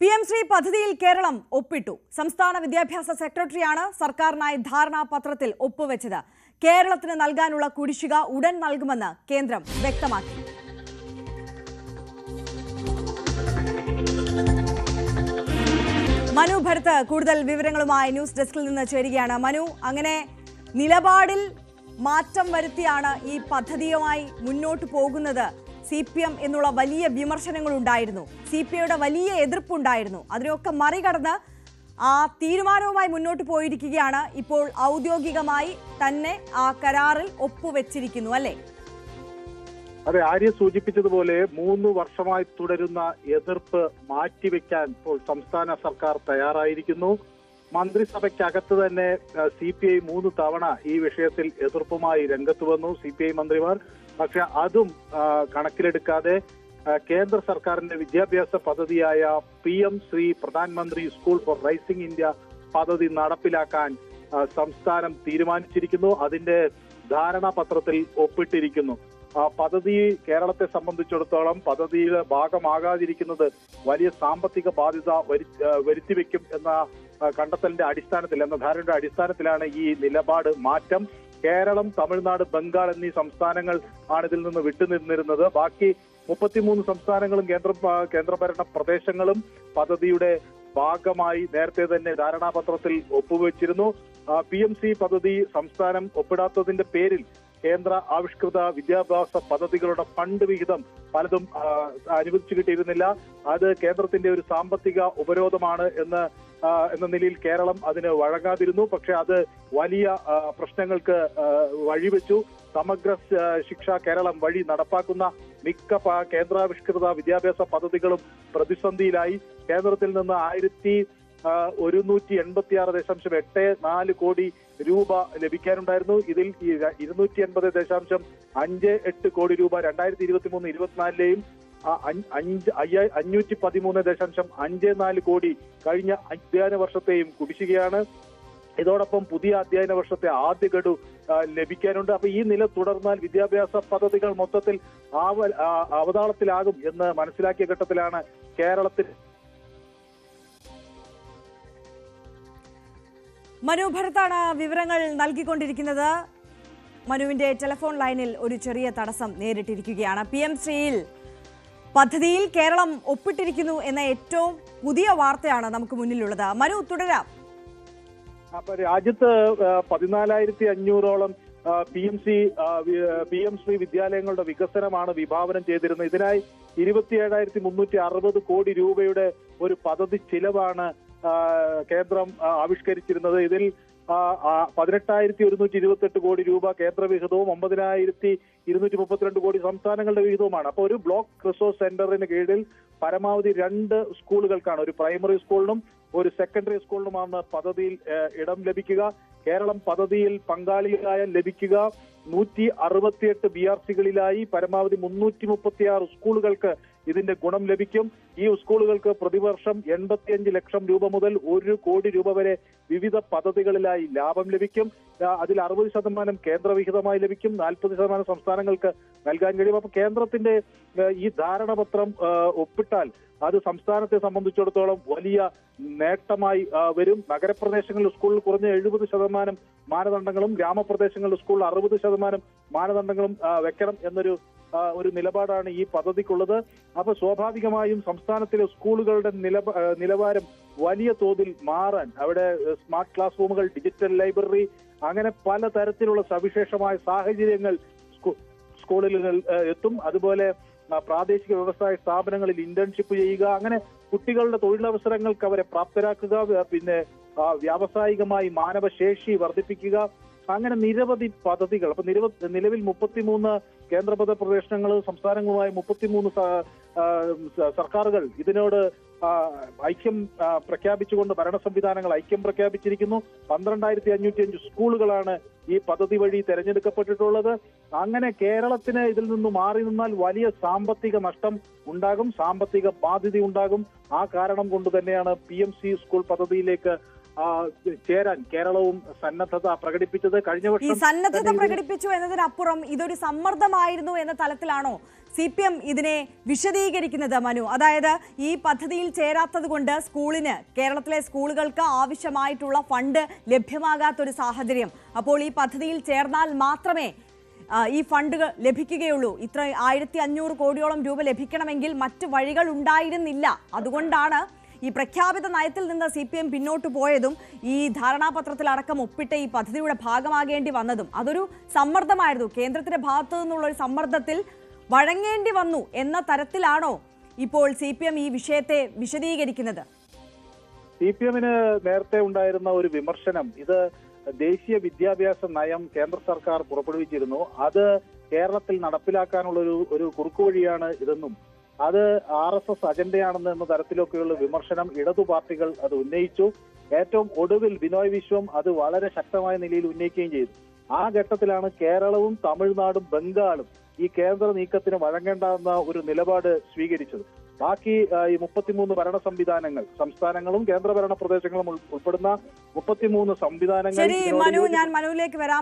P M Shri പദ്ധതിയിൽ കേരളം ഒപ്പിട്ടു. സംസ്ഥാന വിദ്യാഭ്യാസ സെക്രട്ടറിയാണ് സർക്കാരിനായി ധാരണാപത്രത്തിൽ ഒപ്പുവെച്ചത്. കേരളത്തിന് നൽകാനുള്ള കുടിശ്ശിക ഉടൻ നൽകുമെന്ന് കേന്ദ്രം വ്യക്തമാക്കി. മനു ഭരത്ത് കൂടുതൽ വിവരങ്ങളുമായി ന്യൂസ് ഡെസ്കിൽ നിന്ന് ചേരുകയാണ്. മനു അങ്ങനെ നിലപാടിൽ മാറ്റം വരുത്തിയാണ് ഈ പദ്ധതിയുമായി മുന്നോട്ട് പോകുന്നത് സി പി എം എന്നുള്ള വലിയ വിമർശനങ്ങൾ ഉണ്ടായിരുന്നു സി പി ഐയുടെ വലിയ എതിർപ്പുണ്ടായിരുന്നു. അതിനെയൊക്കെ മറികടന്ന് ആ തീരുമാനവുമായി മുന്നോട്ട് പോയിരിക്കുകയാണ് ഇപ്പോൾ ഔദ്യോഗികമായി തന്നെ ആ കരാറിൽ ഒപ്പുവെച്ചിരിക്കുന്നു അല്ലേ? അതെ ആര്യ സൂചിപ്പിച്ചതുപോലെ മൂന്ന് വർഷമായി തുടരുന്ന എതിർപ്പ് മാറ്റിവെക്കാൻ ഇപ്പോൾ സംസ്ഥാന സർക്കാർ തയ്യാറായിരിക്കുന്നു. മന്ത്രിസഭയ്ക്കകത്ത് തന്നെ സി പി ഐ മൂന്ന് തവണ ഈ വിഷയത്തിൽ എതിർപ്പുമായി രംഗത്ത് വന്നു. സി പി ഐ മന്ത്രിമാർ പക്ഷെ അതും കണക്കിലെടുക്കാതെ കേന്ദ്ര സർക്കാരിന്റെ വിദ്യാഭ്യാസ പദ്ധതിയായ പി എം ശ്രീ പ്രധാനമന്ത്രി സ്കൂൾ ഫോർ റൈസിംഗ് ഇന്ത്യ പദ്ധതി നടപ്പിലാക്കാൻ സംസ്ഥാനം തീരുമാനിച്ചിരിക്കുന്നു. അതിന്റെ ധാരണാപത്രത്തിൽ ഒപ്പിട്ടിരിക്കുന്നു. ആ പദ്ധതി കേരളത്തെ സംബന്ധിച്ചിടത്തോളം പദ്ധതിയിൽ ഭാഗമാകാതിരിക്കുന്നത് വലിയ സാമ്പത്തിക ബാധ്യത വരി- വരുത്തിവെക്കും എന്ന കണ്ടെത്തലിന്റെ അടിസ്ഥാനത്തിൽ എന്ന ധാരണയുടെ അടിസ്ഥാനത്തിലാണ് ഈ നിലപാട് മാറ്റം. കേരളം തമിഴ്നാട് ബംഗാൾ എന്നീ സംസ്ഥാനങ്ങൾ ആണ് ഇതിൽ നിന്ന് വിട്ടുനിന്നിരുന്നത്. ബാക്കി മുപ്പത്തിമൂന്ന് സംസ്ഥാനങ്ങളും കേന്ദ്ര കേന്ദ്രഭരണ പ്രദേശങ്ങളും പദ്ധതിയുടെ ഭാഗമായി നേരത്തെ തന്നെ ധാരണാപത്രത്തിൽ ഒപ്പുവെച്ചിരുന്നു. പി എം സി പദ്ധതി സംസ്ഥാനം ഒപ്പിടാത്തതിന്റെ പേരിൽ കേന്ദ്ര ആവിഷ്കൃത വിദ്യാഭ്യാസ പദ്ധതികളുടെ ഫണ്ട് വിഹിതം പലതും അനുവദിച്ചു കിട്ടിയിരുന്നില്ല. അത് കേന്ദ്രത്തിന്റെ ഒരു സാമ്പത്തിക ഉപരോധമാണ് എന്ന് എന്ന നിലയിൽ കേരളം അതിന് വഴങ്ങാതിരുന്നു. പക്ഷെ അത് വലിയ പ്രശ്നങ്ങൾക്ക് വഴിവെച്ചു. സമഗ്ര ശിക്ഷ കേരളം വഴി നടപ്പാക്കുന്ന മിക്ക കേന്ദ്രാവിഷ്കൃത വിദ്യാഭ്യാസ പദ്ധതികളും പ്രതിസന്ധിയിലായി. കേന്ദ്രത്തിൽ നിന്ന് ആയിരത്തി ഒരുന്നൂറ്റി എൺപത്തി ആറ് ദശാംശം എട്ട് നാല് കോടി രൂപ ലഭിക്കാനുണ്ടായിരുന്നു. ഇതിൽ ഇരുന്നൂറ്റി എൺപത് ദശാംശം അഞ്ച് എട്ട് കോടി രൂപ രണ്ടായിരത്തി ഇരുപത്തി മൂന്ന് ഇരുപത്തിനാലിലെയും അഞ്ച് അഞ്ഞൂറ്റി പതിമൂന്ന് ദശാംശം അഞ്ച് നാല് കോടി കഴിഞ്ഞ അധ്യയന വർഷത്തെയും കുടിശ്ശികയാണ്. ഇതോടൊപ്പം പുതിയ അധ്യയന വർഷത്തെ ആദ്യ ഗഡു ലഭിക്കാനുണ്ട്. അപ്പൊ ഈ നില തുടർന്നാൽ വിദ്യാഭ്യാസ പദ്ധതികൾ മൊത്തത്തിൽ അവതാളത്തിലാകും എന്ന് മനസ്സിലാക്കിയ ഘട്ടത്തിലാണ് കേരളത്തിൽ മനു ഭരത്താണ് വിവരങ്ങൾ നൽകിക്കൊണ്ടിരിക്കുന്നത്. മനുവിന്റെ ടെലിഫോൺ ലൈനിൽ ഒരു ചെറിയ തടസ്സം നേരിട്ടിരിക്കുകയാണ്. പി എം ശ്രീയിൽ പദ്ധതിയിൽ കേരളം ഒപ്പിട്ടിരിക്കുന്നു എന്ന ഏറ്റവും പുതിയ വാർത്തയാണ് നമുക്ക് മുന്നിലുള്ളത്. മനു തുടരാം. അപ്പൊ രാജ്യത്ത് പതിനാലായിരത്തി അഞ്ഞൂറോളം P M C P M Shri വിദ്യാലയങ്ങളുടെ വികസനമാണ് വിഭാവനം ചെയ്തിരുന്നത്. ഇതിനായി ഇരുപത്തി ഏഴായിരത്തി മുന്നൂറ്റി അറുപത് കോടി രൂപയുടെ ഒരു പദ്ധതി ചിലവാണ് കേന്ദ്രം ആവിഷ്കരിച്ചിരുന്നത്. ഇതിൽ പതിനെട്ടായിരത്തി ഒരുന്നൂറ്റി ഇരുപത്തെട്ട് കോടി രൂപ കേന്ദ്ര വിഹിതവും ഒമ്പതിനായിരത്തി ഇരുന്നൂറ്റി മുപ്പത്തിരണ്ട് കോടി സംസ്ഥാനങ്ങളുടെ വിഹിതവുമാണ്. അപ്പോൾ ഒരു ബ്ലോക്ക് റിസോഴ്സ് സെന്ററിന് കീഴിൽ പരമാവധി രണ്ട് സ്കൂളുകൾക്കാണ്. ഒരു പ്രൈമറി സ്കൂളിനും ഒരു സെക്കൻഡറി സ്കൂളിനുമാണ് പദ്ധതിയിൽ ഇടം ലഭിക്കുക. കേരളം പദ്ധതിയിൽ പങ്കാളിയായ ലഭിക്കുക. നൂറ്റി അറുപത്തിയെട്ട് ബി ആർ സികളിലായി പരമാവധി മുന്നൂറ്റി മുപ്പത്തിയാറ് സ്കൂളുകൾക്ക് ഇതിന്റെ ഗുണം ലഭിക്കും. ഈ സ്കൂളുകൾക്ക് പ്രതിവർഷം എൺപത്തിയഞ്ച് ലക്ഷം രൂപ മുതൽ ഒരു കോടി രൂപ വരെ വിവിധ പദ്ധതികളിലായി ലാഭം ലഭിക്കും. അതിൽ അറുപത് ശതമാനം കേന്ദ്രവിഹിതമായി ലഭിക്കും. നാൽപ്പത് ശതമാനം സംസ്ഥാനങ്ങൾക്ക് നൽകാൻ കഴിയും. അപ്പൊ കേന്ദ്രത്തിന്റെ ഈ ധാരണപത്രം ഒപ്പിട്ടാൽ അത് സംസ്ഥാനത്തെ സംബന്ധിച്ചിടത്തോളം വലിയ നേട്ടമായി വരും. നഗരപ്രദേശങ്ങളിൽ സ്കൂളിൽ കുറഞ്ഞ എഴുപത് ശതമാനം മാനദണ്ഡങ്ങളും ഗ്രാമപ്രദേശങ്ങളിൽ സ്കൂളിൽ അറുപത് ശതമാനം മാനദണ്ഡങ്ങളും വെക്കണം എന്നൊരു ഒരു നിലപാടാണ് ഈ പദ്ധതിക്കുള്ളത്. അപ്പൊ സ്വാഭാവികമായും സംസ്ഥാനത്തിലെ സ്കൂളുകളുടെ നിലവാരം വലിയ തോതിൽ മാറാൻ അവിടെ സ്മാർട്ട് ക്ലാസ് റൂമുകൾ ഡിജിറ്റൽ ലൈബ്രറി അങ്ങനെ പല തരത്തിലുള്ള സവിശേഷമായ സാഹചര്യങ്ങൾ സ്കൂളിൽ എത്തും. അതുപോലെ പ്രാദേശിക വ്യവസായ സ്ഥാപനങ്ങളിൽ ഇന്റേൺഷിപ്പ് ചെയ്യുക അങ്ങനെ കുട്ടികളുടെ തൊഴിലവസരങ്ങൾക്ക് അവരെ പ്രാപ്തരാക്കുക പിന്നെ വ്യാവസായികമായി മാനവശേഷി വർദ്ധിപ്പിക്കുക അങ്ങനെ നിരവധി പദ്ധതികൾ അപ്പൊ നിരവധി നിലവിൽ മുപ്പത്തിമൂന്ന് കേന്ദ്രഭരണ പ്രദേശങ്ങൾ സംസ്ഥാനങ്ങളുമായി മുപ്പത്തിമൂന്ന് സർക്കാരുകൾ ഇതിനോട് ഐക്യം പ്രഖ്യാപിച്ചുകൊണ്ട് ഭരണ സംവിധാനങ്ങൾ ഐക്യം പ്രഖ്യാപിച്ചിരിക്കുന്നു. പന്ത്രണ്ടായിരത്തി അഞ്ഞൂറ്റി അഞ്ച് സ്കൂളുകളാണ് ഈ പദ്ധതി വഴി തെരഞ്ഞെടുക്കപ്പെട്ടിട്ടുള്ളത്. അങ്ങനെ കേരളത്തിന് ഇതിൽ നിന്ന് മാറി നിന്നാൽ വലിയ സാമ്പത്തിക നഷ്ടം ഉണ്ടാകും സാമ്പത്തിക ബാധ്യത ഉണ്ടാകും. ആ കാരണം കൊണ്ട് തന്നെയാണ് പി എം സി സ്കൂൾ പദ്ധതിയിലേക്ക് ചേരാൻ കേരളവും സന്നദ്ധത പ്രകടിപ്പിച്ചത് കഴിഞ്ഞ ഈ വർഷം സന്നദ്ധത തന്നെ ഇതിന് പ്രകടിപ്പിച്ചു എന്നതിനപ്പുറം ഇതൊരു സമ്മർദ്ദമായിരുന്നു എന്ന തലത്തിലാണോ സി പി എം ഇതിനെ വിശദീകരിക്കുന്നത് മനു? അതായത് ഈ പദ്ധതിയിൽ ചേരാത്തത് കൊണ്ട് സ്കൂളിന് കേരളത്തിലെ സ്കൂളുകൾക്ക് ആവശ്യമായിട്ടുള്ള ഫണ്ട് ലഭ്യമാകാത്തൊരു സാഹചര്യം. അപ്പോൾ ഈ പദ്ധതിയിൽ ചേർന്നാൽ മാത്രമേ ഈ ഫണ്ടുകൾ ലഭിക്കുകയുള്ളൂ. ഇത്ര ആയിരത്തി അഞ്ഞൂറ് കോടിയോളം രൂപ ലഭിക്കണമെങ്കിൽ മറ്റ് വഴികൾ ഉണ്ടായിരുന്നില്ല. അതുകൊണ്ടാണ് ഈ പ്രഖ്യാപിത നയത്തിൽ നിന്ന് സി പി എം പിന്നോട്ട് പോയതും ഈ ധാരണാപത്രത്തിൽ അടക്കം ഒപ്പിട്ട ഈ പദ്ധതിയുടെ ഭാഗമാകേണ്ടി വന്നതും അതൊരു സമ്മർദ്ദമായിരുന്നു. കേന്ദ്രത്തിന്റെ ഭാഗത്തു നിന്നുള്ള ഒരു സമ്മർദ്ദത്തിൽ വഴങ്ങേണ്ടി വന്നു എന്ന തരത്തിലാണോ ഇപ്പോൾ സി പി എം ഈ വിഷയത്തെ വിശദീകരിക്കുന്നത്? സി പി എമ്മിന് നേരത്തെ ഉണ്ടായിരുന്ന ഒരു വിമർശനം ഇത് ദേശീയ വിദ്യാഭ്യാസ നയം കേന്ദ്ര സർക്കാർ പുറപ്പെടുവിച്ചിരുന്നു. അത് കേരളത്തിൽ നടപ്പിലാക്കാനുള്ള ഒരു ഒരു കുറുക്കുവഴിയാണ് ഇതെന്നും അത് ആർ എസ് എസ് അജണ്ടയാണെന്ന് എന്ന തരത്തിലൊക്കെയുള്ള വിമർശനം ഇടതു പാർട്ടികൾ അത് ഉന്നയിച്ചു. ഏറ്റവും ഒടുവിൽ ബിനോയ് വിശ്വം അത് വളരെ ശക്തമായ നിലയിൽ ഉന്നയിക്കുകയും ചെയ്തു. ആ ഘട്ടത്തിലാണ് കേരളവും തമിഴ്നാടും ബംഗാളും ഈ കേന്ദ്ര നീക്കത്തിന് വഴങ്ങേണ്ടെന്ന ഒരു നിലപാട് സ്വീകരിച്ചത്. ബാക്കി ഈ മുപ്പത്തിമൂന്ന് ഭരണ സംവിധാനങ്ങൾ സംസ്ഥാനങ്ങളും കേന്ദ്രഭരണ പ്രദേശങ്ങളും ഉൾപ്പെടുന്ന മുപ്പത്തിമൂന്ന് സംവിധാനങ്ങൾ മനു ഞാൻ മനുവിലേക്ക് വരാം.